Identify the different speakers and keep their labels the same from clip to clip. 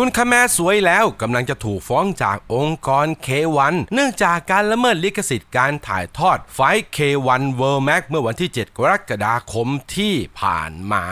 Speaker 1: กุนคแมสวยแล้วกำลังจะถูกฟ้องจากองค์กรเควันเนื่องจากการละเมิดลิขสิทธิ์การถ่ายทอดไฟเควันเวิร์แม็กเมื่อวันที่ 7 กรกฎาคมที่ผ่านมา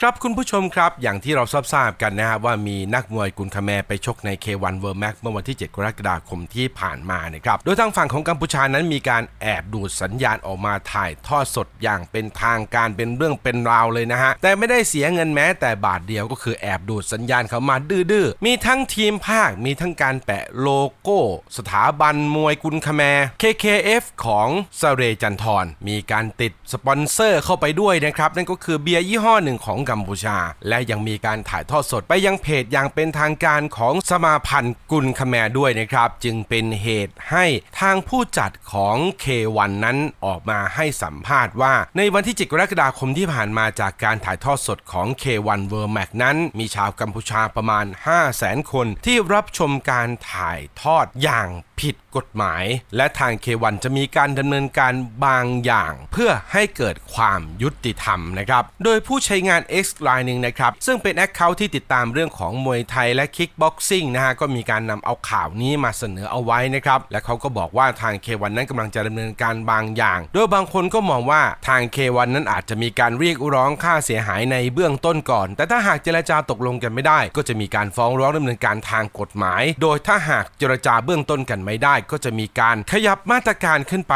Speaker 1: ครับคุณผู้ชมครับ อย่างที่เราทราบกันนะครับว่ามีนักมวยกุนคแมไปชกใน K1 World Max เมื่อวันที่ 7 กรกฎาคมที่ผ่านมานะครับ โดยทางฝั่งของกัมพูชานั้นมีการแอบดูดสัญญาณออกมาถ่ายทอดสดอย่างเป็นทางการเป็นเรื่องเป็นราวเลยนะฮะแต่ไม่ได้เสียเงินแม้แต่บาทเดียวก็คือแอบดูดสัญญาณเขามาดื้อๆ มีทั้งทีมภาค มีทั้งการแปะโลโก้ สถาบันมวยกุนคาแม KKF ของสเรจันทรมีการติดสปอนเซอร์เข้าไปด้วยนะครับ นั่นก็คือเบียร์ยี่ห้อหนึ่งของกัมพูชา และยังมีการถ่ายทอดสดไปยังเพจอย่างเป็นทางการของสมาพันธ์กุนคาแมด้วยนะครับ จึงเป็นเหตุให้ทางผู้จัดของ K1 นั้นออกมาให้สัมภาษณ์ว่า ในวันที่7กรกฎาคมที่ผ่านมาจากการถ่ายทอดสดของ K1 World Max นั้น มีชาวกัมพูชาประมาณ5 0 0 0 0 0 คนที่รับชมการถ่ายทอดอย่างผิด กฎหมาย และทาง K1 จะมีการดำเนินการบางอย่าง เพื่อให้เกิดความยุติธรรมนะครับ โดยผู้ใช้งาน X รายหนึ่งนะครับ ซึ่งเป็นแอคเคาท์ที่ติดตามเรื่องของมวยไทยและคิกบ็อกซิ่งนะฮะก็มีการนำเอาข่าวนี้มาเสนอเอาไว้นะครับ และเขาก็บอกว่าทาง K1 นั้นกำลังจะดำเนินการบางอย่าง โดยบางคนก็มองว่าทาง K1 นั้นอาจจะมีการเรียกร้องค่าเสียหายในเบื้องต้นก่อน แต่ถ้าหากเจรจาตกลงกันไม่ได้ ก็จะมีการฟ้องร้องดำเนินการทางกฎหมาย โดยถ้าหากเจรจาเบื้องต้นกันไม่ได้ก็จะมีการขยับมาตรการขึ้นไป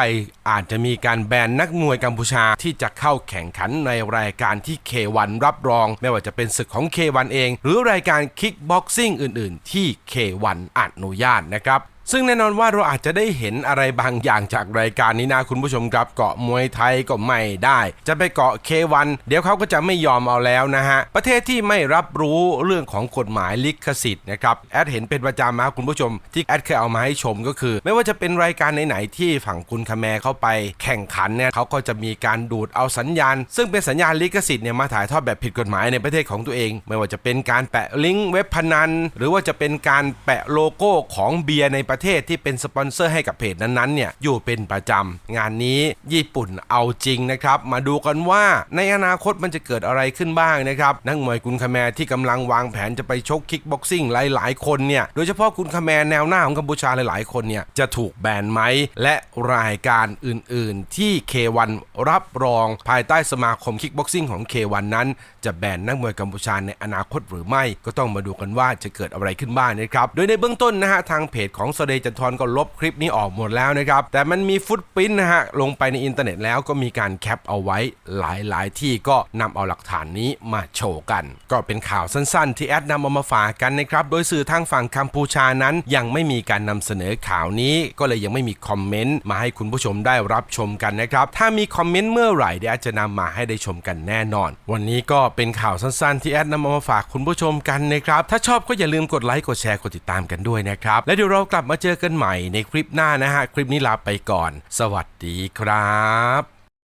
Speaker 1: อาจจะมีการแบนนักมวยกัมพูชาที่จะเข้าแข่งขันในรายการที่ K1 รับรอง ไม่ว่าจะเป็นศึกของ K1 เอง หรือรายการคิกบ็อกซิ่งอื่น ๆ ที่ K1 อนุญาตนะครับ ซึ่งแน่นอนว่าเราอาจจะได้เห็นอะไรบางอย่างจากรายการนี้นะคุณผู้ชมครับ เกาะมวยไทยก็ไม่ได้ จะไปเกาะ K1 เดี๋ยวเขาก็จะไม่ยอมเอาแล้วนะฮะ ประเทศที่ไม่รับรู้เรื่องของกฎหมายลิขสิทธิ์นะครับแอดเห็นเป็นประจำมาคุณผู้ชม ที่แอดเคยเอามาให้ชมก็คือ ไม่ว่าจะเป็นรายการไหนๆที่ฝั่งคุณคาแมเข้าไปแข่งขันเนี่ยเขาก็จะมีการดูดเอาสัญญาณ ซึ่งเป็นสัญญาณลิขสิทธิ์เนี่ยมาถ่ายทอดแบบผิดกฎหมายในประเทศของตัวเอง ไม่ว่าจะเป็นการแปะลิงก์เว็บพนัน หรือว่าจะเป็นการแปะโลโก้ของเบียร์ในประประเทศที่เป็นสปอนเซอร์ให้กับเพจนั้นๆเนี่ยอยู่เป็นประจำ งานนี้ญี่ปุ่นเอาจริงนะครับ มาดูกันว่าในอนาคตมันจะเกิดอะไรขึ้นบ้างนะครับ นักมวยกุนคาแมที่กำลังวางแผนจะไปชกคิกบ็อกซิ่งหลายๆ คนเนี่ยโดยเฉพาะกุนคาแมแนวหน้าของกัมพูชาหลายๆ คนเนี่ยจะถูกแบนไหมและรายการอื่นๆ ที่ K1 รับรองภายใต้สมาคมคิกบ็อกซิ่งของ K1 นั้นจะแบนนักมวยกัมพูชาในอนาคตหรือไม่ ก็ต้องมาดูกันว่าจะเกิดอะไรขึ้นบ้างนะครับ โดยในเบื้องต้นนะฮะทางเพจของสเดจันทรก็ลบคลิปนี้ออกหมดแล้วนะครับ แต่มันมีฟุตปริ้นนะฮะ ลงไปในอินเทอร์เน็ตแล้วก็มีการแคปเอาไว้หลายๆ ที่ก็นำเอาหลักฐานนี้มาโชว์กัน ก็เป็นข่าวสั้นๆ ที่แอดนำเอามาฝากกันนะครับ โดยสื่อทางฝั่งกัมพูชานั้น ยังไม่มีการนำเสนอข่าวนี้ ก็เลยยังไม่มีคอมเมนต์มาให้คุณผู้ชมได้รับชมกันนะครับ ถ้ามีคอมเมนต์เมื่อไหร่เดี๋ยวจะนำมาให้ได้ชมกันแน่นอน วันนี้ก็เป็นข่าวสั้นๆ ที่แอดนำเอามาฝากคุณผู้ชมกันนะครับ ถ้าชอบก็อย่าลืมกดไลค์ กดแชร์ กดติดตามกันด้วยนะครับ และเดี๋ยวเรากลับมาเจอกันใหม่ในคลิปหน้านะฮะ คลิปนี้ลาไปก่อน สวัสดีครับ